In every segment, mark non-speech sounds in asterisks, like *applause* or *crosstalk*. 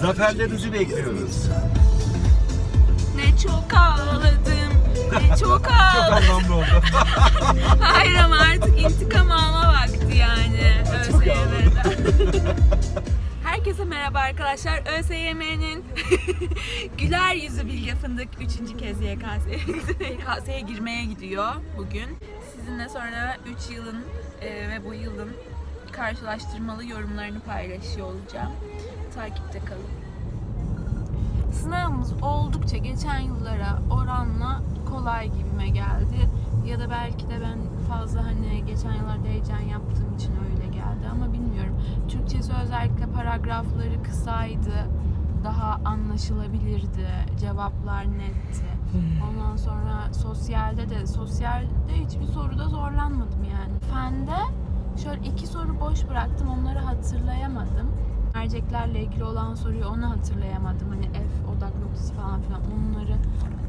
Zaferlerinizi bekliyoruz. Ne çok ağladım. Ne çok *laughs* Çok ağladım. anlamlı oldu. *laughs* Hayır ama artık intikam alma vakti yani. Çok ÖSYM'den. *laughs* Herkese merhaba arkadaşlar. ÖSYM'nin güler yüzü Bilge Fındık 3. kez YKS'ye YKS'ye girmeye gidiyor bugün. Sizinle sonra 3 yılın e, ve bu yılın karşılaştırmalı yorumlarını paylaşıyor olacağım. Takipte kalın. Sınavımız oldukça geçen yıllara oranla kolay gibime geldi. Ya da belki de ben fazla hani geçen yıllarda heyecan yaptığım için öyle geldi ama bilmiyorum. Türkçesi özellikle paragrafları kısaydı. Daha anlaşılabilirdi. Cevaplar netti. Ondan sonra sosyalde de sosyalde hiçbir soruda zorlanmadım yani. Fende şöyle iki soru boş bıraktım. Onları hatırlayamadım merceklerle ilgili olan soruyu onu hatırlayamadım. Hani F odak noktası falan filan onları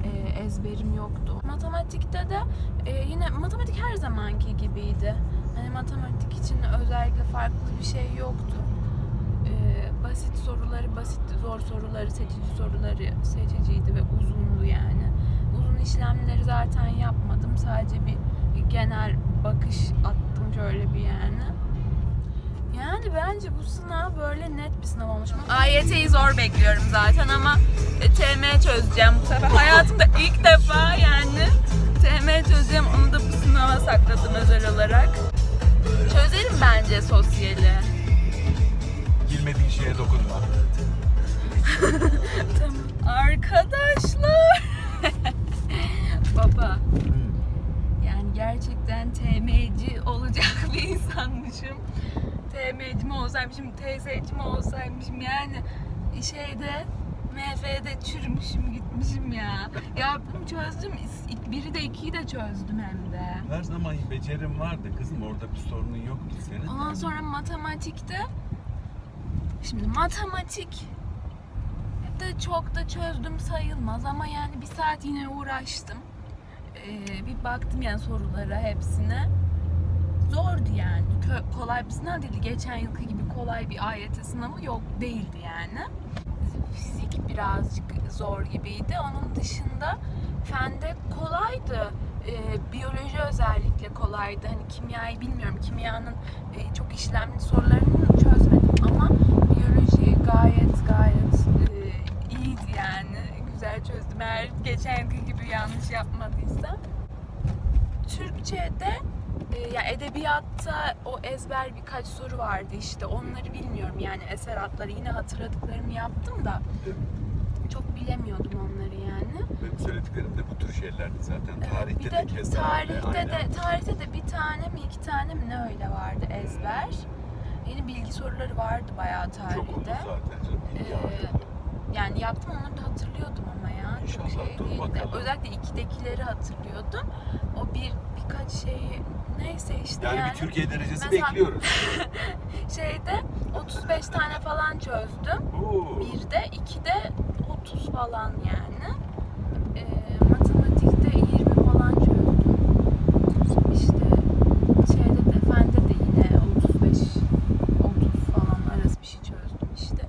e, ezberim yoktu. Matematikte de e, yine matematik her zamanki gibiydi. Hani matematik için özellikle farklı bir şey yoktu. E, basit soruları basitti, zor soruları, seçici soruları seçiciydi ve uzundu yani. Uzun işlemleri zaten yapmadım. Sadece bir genel bakış attım şöyle bir yani. Yani bence bu sınav böyle net bir sınav olmuş. AYT'yi zor bekliyorum zaten ama e, TM çözeceğim bu sefer. Hayatımda ilk defa yani TM çözeceğim. Onu da bu sınava sakladım özel olarak. Çözerim bence sosyali. Girmediğin şeye dokunma. *laughs* Arkadaşlar. *laughs* Baba. Yani gerçekten TM'ci olacak bir insanmışım. TM'ci mi olsaymışım, TS'ci mi olsaymışım yani şeyde MF'de çürümüşüm gitmişim ya. Yaptım çözdüm. Biri de ikiyi de çözdüm hem de. Her zaman becerim vardı kızım. Orada bir sorunun yoktu senin. Ondan sonra matematikte şimdi matematik de çok da çözdüm sayılmaz ama yani bir saat yine uğraştım. Ee, bir baktım yani sorulara hepsine. Kolay bir sınav değildi. Geçen yılki gibi kolay bir AYT sınavı yok değildi yani. Fizik birazcık zor gibiydi. Onun dışında fende kolaydı. Ee, biyoloji özellikle kolaydı. Hani kimyayı bilmiyorum. Kimyanın e, çok işlemli sorularını çözmedim ama biyoloji gayet gayet e, iyiydi yani. Güzel çözdüm. Eğer geçen yılki gibi yanlış yapmadıysam. Türkçe'de e, ya edebiyatta o ezber birkaç soru vardı işte onları bilmiyorum yani eser adları yine hatırladıklarımı yaptım da çok bilemiyordum onları yani. Benim söylediklerim de bu tür şeylerdi zaten. Evet, Tarihte bir de, de keza tarihte de aynen. tarihte de bir tane mi iki tane mi ne öyle vardı ezber. Yeni bilgi soruları vardı bayağı tarihte. Çok oldu zaten canım. bilgi Ee, yani yaptım onları da hatırlıyordum ama ya. Çok İnşallah, şey dur değildi. bakalım. Özellikle ikidekileri hatırlıyordum. O bir neyse işte Yani, yani. bir Türkiye derecesi Mesela- bekliyoruz. *laughs* Şeyde 35 tane falan çözdüm. Oo. Bir de iki de 30 falan yani. Ee, matematikte 20 falan çözdüm. İşte şeyde de fende de yine 35 30 falan arası bir şey çözdüm işte.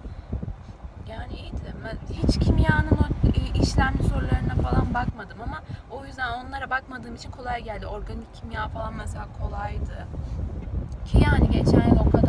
Yani iyiydi. Ben hiç kimyanın o e, işlemli sorularına falan bakmadım ama o yüzden onlara bakmadığım için kolay geldi. Organik kimya falan mesela kolaydı. Ki yani geçen yıl o kadar